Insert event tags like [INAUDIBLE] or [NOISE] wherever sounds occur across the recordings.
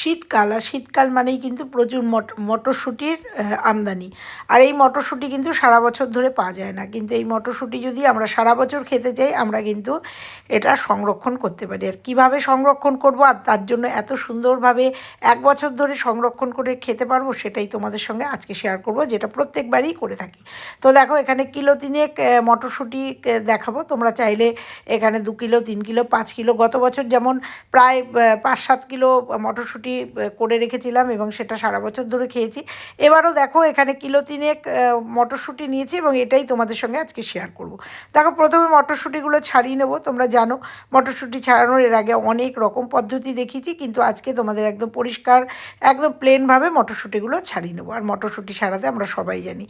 শীতকাল, আর শীতকাল মানেই কিন্তু প্রচুর মট, মটরশুঁটির আমদানি। আর এই মটরশুঁটি কিন্তু সারা বছর ধরে পাওয়া যায় না। কিন্তু এই মটরশুঁটি যদি আমরা সারা বছর খেতে চাই, আমরা কিন্তু এটা সংরক্ষণ করতে পারি। আর কীভাবে সংরক্ষণ করব, আর তার জন্য এত সুন্দরভাবে এক বছর ধরে সংরক্ষণ করে খেতে পারব, সেটাই তোমাদের সঙ্গে আজকে শেয়ার করব, যেটা প্রত্যেকবারই করে থাকি। তো দেখো, এখানে কিলো তিনেক মটরশুঁটি দেখাবো। তোমরা চাইলে এখানে দু কিলো, তিন কিলো, পাঁচ কিলো, গত বছর যেমন প্রায় পাঁচ সাত কিলো মটরশুঁটি আহ, করে রেখেছিলাম এবং সেটা সারা বছর ধরে খেয়েছি। এবারও দেখো এখানে কিলো তিনেক মটরশুঁটি নিয়েছি এবং এটাই তোমাদের সঙ্গে আজকে শেয়ার করব। দেখো প্রথমে মটরশুঁটিগুলো ছাড়িয়ে নেব তোমরা জানো মটরশুঁটি ছাড়ানোর এর আগে অনেক রকম পদ্ধতি দেখিয়েছি কিন্তু আজকে তোমাদের একদম পরিষ্কার একদম প্লেনভাবে মটরশুঁটিগুলো ছাড়িয়ে নেব। আর মটরশুঁটি ছাড়াতে আমরা সবাই জানি।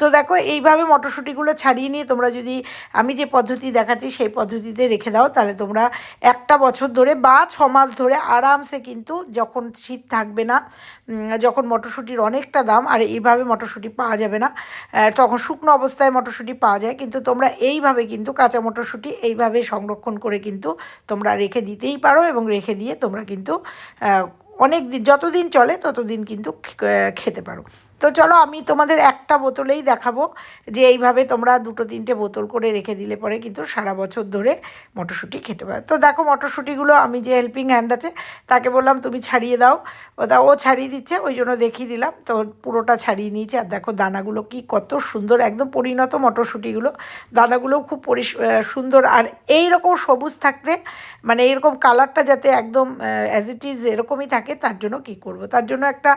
তো দেখো এইভাবে মটরশুঁটিগুলো ছাড়িয়ে নিয়ে তোমরা যদি আমি যে পদ্ধতি দেখাচ্ছি সেই পদ্ধতিতে রেখে দাও তাহলে তোমরা একটা বছর ধরে বা ছ মাস ধরে আরামসে কিন্তু যখন শীত থাকবে না। যখন মটরশুঁটির অনেকটা দাম, আর এইভাবে মটরশুঁটি পাওয়া যাবে না। তখন শুকনো অবস্থায় মটরশুঁটি পাওয়া যায়, কিন্তু তোমরা এইভাবে কিন্তু কাঁচা মটরশুঁটি এইভাবে সংরক্ষণ করে কিন্তু তোমরা রেখে দিতেই পারো এবং রেখে দিয়ে তোমরা কিন্তু অনেক দিন, যতদিন চলে ততদিন কিন্তু খেতে পারো। তো চলো আমি তোমাদের একটা বোতলেই দেখাবো যে এইভাবে তোমরা দুটো তিনটে বোতল করে রেখে দিলে পরে কিন্তু সারা বছর ধরে মটরশুঁটি খেতে পারো। তো দেখো মটরশুঁটিগুলো আমি যে হেল্পিং হ্যান্ড আছে, তাকে বললাম, তুমি ছাড়িয়ে দাও। ও তা ও ছাড়িয়ে দিচ্ছে, ওই জন্য দেখিয়ে দিলাম। তো পুরোটা ছাড়িয়ে নিয়েছে। আর দেখো দানাগুলো কি কত সুন্দর, একদম পরিণত মটরশুঁটিগুলো। দানাগুলো খুব পরিষ সুন্দর। আর এই রকম সবুজ থাকতে মানে এইরকম কালারটা যাতে একদম অ্যাজ ইট ইজ এরকমই থাকে, তার জন্য কি করব? তার জন্য একটা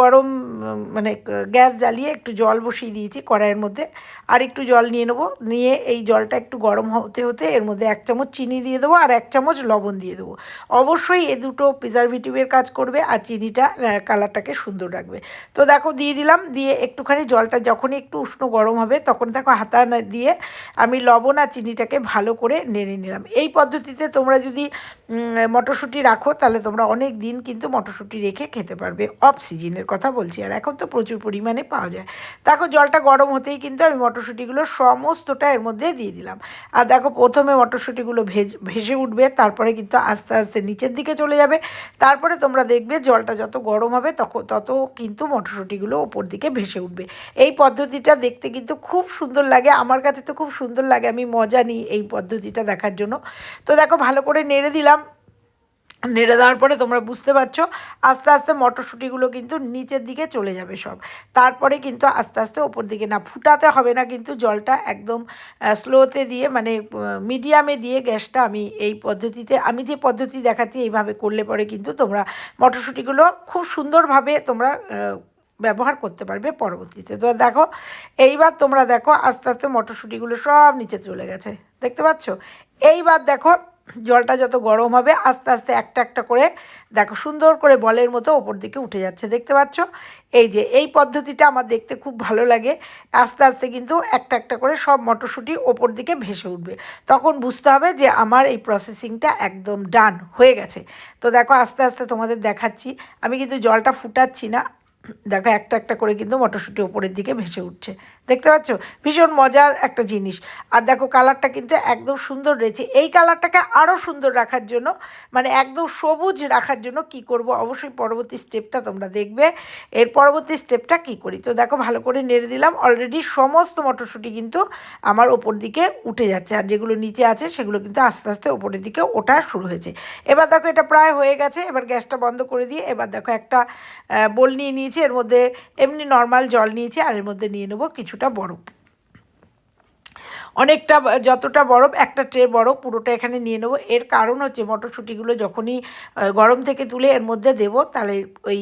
গরম মানে গ্যাস জ্বালিয়ে একটু জল বসিয়ে দিয়েছি কড়াইয়ের মধ্যে। আর একটু জল নিয়ে নেব। নিয়ে এই জলটা একটু গরম হতে হতে এর মধ্যে এক চামচ চিনি দিয়ে দেবো আর এক চামচ লবণ দিয়ে দেবো। অবশ্যই এ দুটো প্রিজারভেটিভের কাজ করবে আর চিনিটা কালারটাকে সুন্দর রাখবে। তো দেখো, দিয়ে দিলাম। দিয়ে একটুখানি জলটা যখনই একটু উষ্ণ গরম হবে তখন দেখো হাতা দিয়ে আমি লবণ আর চিনিটাকে ভালো করে নেড়ে নিলাম। এই পদ্ধতিতে তোমরা যদি মটরশুঁটি রাখো তাহলে তোমরা অনেক দিন কিন্তু মটরশুঁটি রেখে খেতে পারবে। অফ সিজনের কথা বলছি আর এখন তো প্রচুর পরিমাণে পাওয়া যায়। দেখো, জলটা গরম হতেই কিন্তু আমি মটরশুঁটিগুলো সমস্তটা এর মধ্যে দিয়ে দিলাম। আর দেখো, প্রথমে মটরশুঁটিগুলো ভেজ, ভেসে উঠবে, তারপরে কিন্তু আস্তে আস্তে নিচের দিকে চলে যাবে। তারপরে তোমরা দেখবে জলটা যত গরম হবে তখন তত কিন্তু মটরশুঁটিগুলো ওপর দিকে ভেসে উঠবে। এই পদ্ধতিটা দেখতে কিন্তু খুব সুন্দর লাগে। আমার কাছে তো খুব সুন্দর লাগে। আমি মজা নিই এই পদ্ধতিটা দেখার জন্য। তো দেখো, ভালো করে নেড়ে দিলাম। নেড়ে দেওয়ার পরে তোমরা বুঝতে পারছ, আস্তে আস্তে মটরশুঁটিগুলো কিন্তু নিচের দিকে চলে যাবে সব। তারপরে কিন্তু আস্তে আস্তে ওপর দিকে, না, ফুটাতে হবে না, কিন্তু জলটা একদম স্লোতে দিয়ে মানে মিডিয়ামে দিয়ে গ্যাসটা আমি এই পদ্ধতিতে, আমি যে পদ্ধতি দেখাচ্ছি এইভাবে করলে পরে কিন্তু তোমরা মটরশুঁটিগুলো খুব সুন্দরভাবে তোমরা ব্যবহার করতে পারবে পরবর্তীতে। তো দেখো, এইবার তোমরা দেখো আস্তে আস্তে মটরশুঁটিগুলো সব নিচে চলে গেছে। দেখতে পাচ্ছ? এইবার দেখো জলটা যত গরম হবে, আস্তে আস্তে একটা একটা করে, দেখো সুন্দর করে বলের মতো ওপর দিকে উঠে যাচ্ছে, দেখতে পাচ্ছ? এই যে, এই পদ্ধতিটা আমার দেখতে খুব ভালো লাগে। আস্তে আস্তে কিন্তু একটা একটা করে সব মটরশুঁটি ওপর দিকে ভেসে উঠবে। তখন বুঝতে হবে যে আমার এই প্রসেসিংটা একদম ডান হয়ে গেছে। তো দেখো, আস্তে আস্তে তোমাদের দেখাচ্ছি। আমি কিন্তু জলটা ফুটাচ্ছি না। দেখো একটা একটা করে কিন্তু মটরশুঁটি ওপরের দিকে ভেসে উঠছে। দেখতে পাচ্ছ? ভীষণ মজার একটা জিনিস। আর দেখো কালারটা কিন্তু একদম সুন্দর রয়েছে। এই কালারটাকে আরও সুন্দর রাখার জন্য মানে একদম সবুজ রাখার জন্য কি করব? অবশ্যই পরবর্তী স্টেপটা তোমরা দেখবে। এর পরবর্তী স্টেপটা কি করি? তো দেখো ভালো করে নেড়ে দিলাম। অলরেডি সমস্ত মটরশুঁটি কিন্তু আমার ওপর দিকে উঠে যাচ্ছে। আর যেগুলো নিচে আছে, সেগুলো কিন্তু আস্তে আস্তে ওপরের দিকে ওঠা শুরু হয়েছে। এবার দেখো এটা প্রায় হয়ে গেছে। এবার গ্যাসটা বন্ধ করে দিয়ে এবার দেখো একটা বোল নিয়ে এর মধ্যে এমনি নর্মাল জল নিয়েছি, আর এর মধ্যে নিয়ে নেব কিছুটা বরফ। অনেকটা যতটা বরফ, একটা ট্রে বরফ পুরোটা এখানে নিয়ে নেব। এর কারণ হচ্ছে মটরশুঁটিগুলো যখনই গরম থেকে তুলে এর মধ্যে দেবো, তাহলে ওই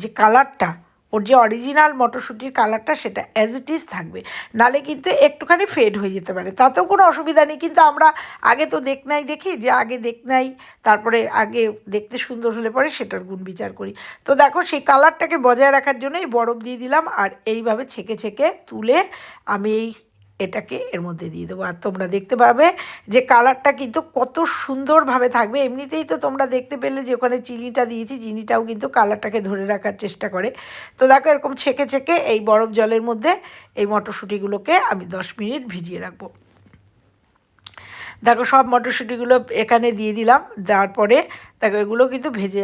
যে কালারটা ওর যে অরিজিনাল মটরশুঁটির কালারটা সেটা অ্যাজ ইট ইজ থাকবে। নালে কিন্তু একটুখানি ফেড হয়ে যেতে পারে। তাতেও কোনো অসুবিধা নেই। কিন্তু আমরা আগে তো দেখ নাই দেখি, যে আগে দেখ নাই তারপরে আগে দেখতে সুন্দর হলে পরে সেটার গুণ বিচার করি। তো দেখো, সেই কালারটাকে বজায় রাখার জন্য এই বরফ দিয়ে দিলাম। আর এইভাবে ছেঁকে ছেঁকে তুলে আমি এই এটাকে এর মধ্যে দিয়ে দেবো। আর তোমরা দেখতে পাবে যে কালারটা কিন্তু কত সুন্দরভাবে থাকবে। এমনিতেই তো তোমরা দেখতে পেলে যে ওখানে চিনিটা দিয়েছি, চিনিটাও কিন্তু কালারটাকে ধরে রাখার চেষ্টা করে। তো দেখো এরকম ছেঁকে ছেঁকে এই বরফ জলের মধ্যে এই মটরশুঁটিগুলোকে আমি দশ মিনিট ভিজিয়ে রাখব। দেখো সব মটরশুঁটিগুলো এখানে দিয়ে দিলাম। তারপরে দেখো এগুলো কিন্তু ভেজে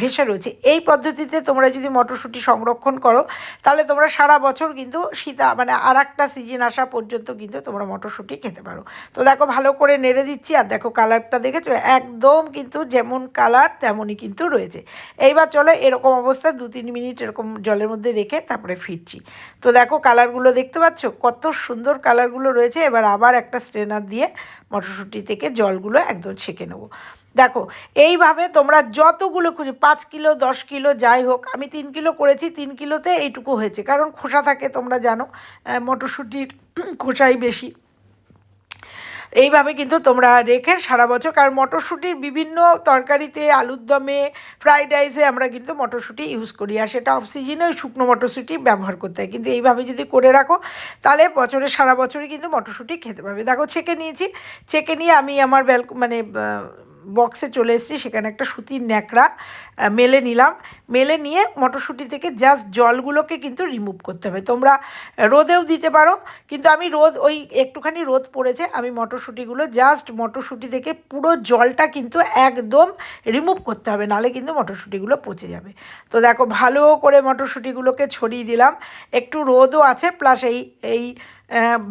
ভেসে রয়েছে। এই পদ্ধতিতে তোমরা যদি মটরশুঁটি সংরক্ষণ করো, তাহলে তোমরা সারা বছর কিন্তু শীতা মানে আর একটা সিজন আসা পর্যন্ত কিন্তু তোমরা মটরশুঁটি খেতে পারো। তো দেখো ভালো করে নেড়ে দিচ্ছি, আর দেখো কালারটা দেখেছ? একদম কিন্তু যেমন কালার তেমনই কিন্তু রয়েছে। এইবার চলো এরকম অবস্থায় দু তিন মিনিট এরকম জলের মধ্যে রেখে তারপরে ফিরছি। তো দেখো কালারগুলো দেখতে পাচ্ছ? কত সুন্দর কালারগুলো রয়েছে। এবার আবার একটা স্ট্রেনার দিয়ে মটরশুঁটি থেকে জলগুলো একদম ছেঁকে নেব। দেখো, এইভাবে তোমরা যতগুলো খুঁজে, পাঁচ কিলো, দশ কিলো, যাই হোক, আমি তিন কিলো করেছি, তিন কিলোতে এইটুকু হয়েছে। কারণ খোসা থাকে, তোমরা জানো মটরশুঁটির [CLEARS THROAT] খোসাই বেশি। এইভাবে কিন্তু তোমরা রেখে সারা বছর, কারণ মটরশুঁটির বিভিন্ন তরকারিতে, আলুর দমে, ফ্রাইড রাইসে আমরা কিন্তু মটরশুঁটি ইউজ করি। আর সেটা অফ সিজনে ওই শুকনো মটরশুঁটি ব্যবহার করতে হয়। কিন্তু এইভাবে যদি করে রাখো, তাহলে বছরে, সারা বছরই কিন্তু মটরশুঁটি খেতে পাবে। দেখো, ছেঁকে নিয়েছি। ছেঁকে নিয়ে আমি আমার ব্যাল মানে বক্সে চলে এসেছি, সেখানে একটা সুতির ন্যাকড়া মেলে নিলাম। মেলে নিয়ে মটরশুঁটি থেকে জাস্ট জলগুলোকে কিন্তু রিমুভ করতে হবে। তোমরা রোদেও দিতে পারো, কিন্তু আমি রোদ, ওই একটুখানি রোদ পড়েছে, আমি মটরশুঁটিগুলো জাস্ট মটরশুঁটি থেকে পুরো জলটা কিন্তু একদম রিমুভ করতে হবে, নালে কিন্তু মটরশুঁটিগুলো পচে যাবে। তো দেখো, ভালো করে মটরশুঁটিগুলোকে ছড়িয়ে দিলাম। একটু রোদও আছে প্লাস এই এই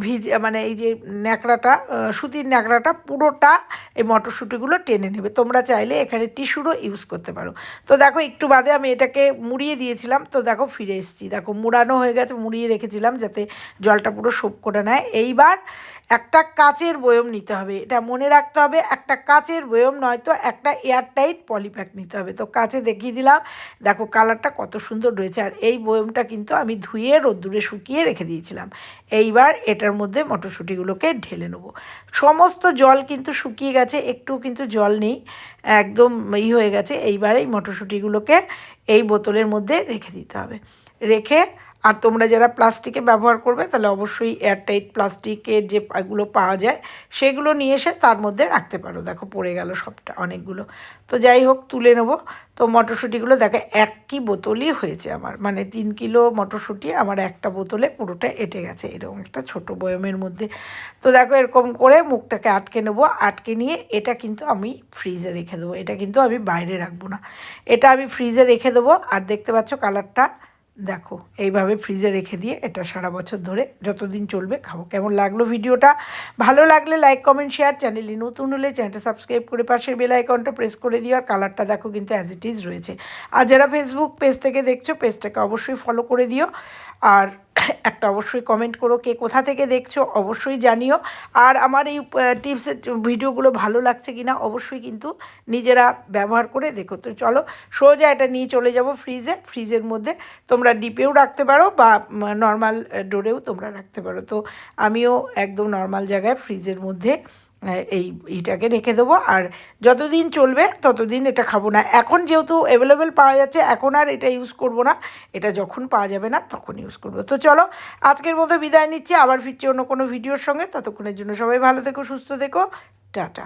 ভিজ মানে এই যে ন্যাকড়াটা সুতির ন্যাকড়াটা পুরোটা এই মটরশুঁটিগুলো টেনে নেবে। তোমরা চাইলে এখানে টিস্যুরও ইউজ করতে পারো। তো দেখো, একটু বাদে আমি এটাকে মুড়িয়ে দিয়েছিলাম। তো দেখো, ফিরে এসেছি। দেখো, মুড়ানো হয়ে গেছে, মুড়িয়ে রেখেছিলাম যাতে জলটা পুরো সোপ করে নেয়। এইবার একটা কাচের বয়ম নিতে হবে। এটা মনে রাখতে হবে, একটা কাচের বয়ম নয়তো একটা এয়ারটাইট পলিপ্যাক নিতে হবে। তো কাচে দেখিয়ে দিলাম। দেখো কালারটা কত সুন্দর রয়েছে। আর এই বয়মটা কিন্তু আমি ধুয়ে রোদ্দুরে শুকিয়ে রেখে দিয়েছিলাম। এইবার এটার মধ্যে মটরশুঁটিগুলোকে ঢেলে নেব। সমস্ত জল কিন্তু শুকিয়ে গেছে একটু কিন্তু জল নেই। একদম ই হয়ে গেছে। এইবার এই মটরশুঁটিগুলোকে এই বোতলের মধ্যে রেখে দিতে হবে। রেখে আর তোমরা যারা প্লাস্টিকে ব্যবহার করবে, তাহলে অবশ্যই এয়ারটাইট প্লাস্টিকের যে এগুলো পাওয়া যায়, সেগুলো নিয়ে এসে তার মধ্যে রাখতে পারো। দেখো পড়ে গেল সবটা, অনেকগুলো। তো যাই হোক, তুলে নেব। তো মটরশুঁটিগুলো দেখো, একই বোতলই হয়েছে আমার। মানে তিন কিলো মটরশুঁটি, আমার একটা বোতলে পুরোটা এঁটে গেছে, এরকম একটা ছোট বয়মের মধ্যে। তো দেখো, এরকম করে মুখটাকে আটকে নেব। আটকে নিয়ে এটা কিন্তু আমি ফ্রিজে রেখে দেবো। এটা কিন্তু আমি বাইরে রাখব না। এটা আমি ফ্রিজে রেখে দেবো। আর দেখতে পাচ্ছ কালারটা দেখো, এইভাবে ফ্রিজে রেখে দিয়ে এটা সারা বছর ধরে যতদিন চলবে খাব। কেমন লাগল ভিডিওটা? ভালো লাগলে লাইক কমেন্ট শেয়ার চ্যানেলে নতুন হলে চ্যানেলটা সাবস্ক্রাইব করে পাশের বেল আইকনটা প্রেস করে দিও, আর কালারটা দেখো কিন্তু অ্যাজ ইট ইজ রয়েছে। আর যারা ফেসবুক পেজ থেকে দেখছ পেজটাকে অবশ্যই ফলো করে দিও। আর একটা অবশ্যই কমেন্ট করো কে কোথা থেকে দেখছ, অবশ্যই জানিও। আর আমার এই টিপস ভিডিওগুলো ভালো লাগছে কিনা অবশ্যই কিন্তু নিজেরা ব্যবহার করে দেখো। তো চলো, সোজা এটা নিয়ে চলে যাব ফ্রিজে ফ্রিজের মধ্যে তোমরা ডিপেও রাখতে পারো বা নর্মাল ডোরেও তোমরা রাখতে পারো। তো আমিও একদম নর্মাল জায়গায় ফ্রিজের মধ্যে এই এটাকে রেখে দেবো। আর যতদিন চলবে ততদিন এটা খাব না। এখন যেহেতু অ্যাভেলেবেল পাওয়া যাচ্ছে, এখন আর এটা ইউজ করব না। এটা যখন পাওয়া যাবে না তখন ইউজ করব। তো চলো, আজকের মতো বিদায় নিচ্ছি। আবার ফিরছি অন্য কোনো ভিডিওর সঙ্গে। ততক্ষণের জন্য সবাই ভালো থেকো, সুস্থ থেকো। টাটা।